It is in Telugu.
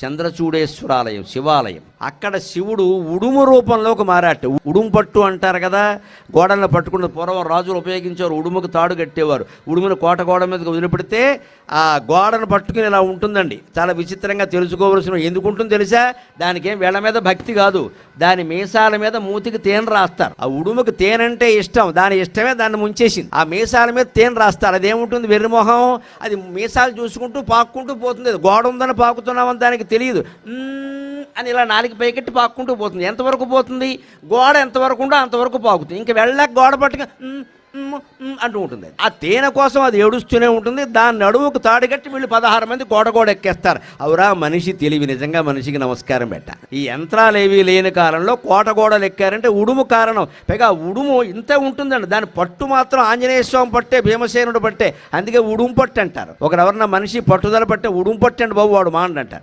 చంద్రచూడేశ్వరాలయం శివాలయం. అక్కడ శివుడు ఉడుము రూపంలోకి మారాట ఉడుము పట్టు అంటారు కదా గోడలను పట్టుకున్న పూర్వం రాజులు ఉపయోగించేవారు ఉడుముకు తాడు కట్టేవారు. ఉడుమును కోట గోడ మీదకి వదిలిపెడితే ఆ గోడను పట్టుకుని ఇలా ఉంటుందండి. చాలా విచిత్రంగా తెలుసుకోవలసిన ఎందుకు ఉంటుంది తెలుసా? దానికి ఏం వేళ మీద భక్తి కాదు. దాని మీసాల మీద మూతికి తేనె రాస్తారు. ఆ ఉడుముకి తేనె అంటే ఇష్టం. దాని ఇష్టమే దాన్ని ముంచేసింది. ఆ మీసాల మీద తేనె రాస్తారు. అదేముంటుంది? వెర్రిమొహం. అది మీసాలు చూసుకుంటూ పాక్కుంటూ పోతుంది. గోడ ఉందని పాకుతున్నామని దానికి తెలియదు. అని ఇలా నాలుగు పైకెట్టి పాక్కుంటూ పోతుంది. ఎంతవరకు పోతుంది? గోడ ఎంతవరకు ఉండో అంతవరకు పాకుతుంది. ఇంకా వెళ్ళాక గోడ పట్టుక అంటూ ఉంటుంది. ఆ తేనె కోసం అది ఏడుస్తూనే ఉంటుంది. దాని నడువుకు తాడుగట్టి వీళ్ళు పదహారు మంది గోడ గోడ ఎక్కేస్తారు. అవురా మనిషి తెలివి నిజంగా మనిషికి నమస్కారం పెట్ట ఈ యంత్రాలు ఏవి లేని కాలంలో కోట గోడలు ఎక్కారంటే ఉడుము కారణం. పైగా ఉడుము ఇంత ఉంటుందండి. దాని పట్టు మాత్రం ఆంజనేయ స్వామి పట్టే భీమసేనుడు పట్టే. అందుకే ఉడుము పట్టు అంటారు. ఒకరు ఎవరన్నా మనిషి పట్టుదల పట్టే ఉడుము పట్టండి అండి బాబు వాడు మాండంటారు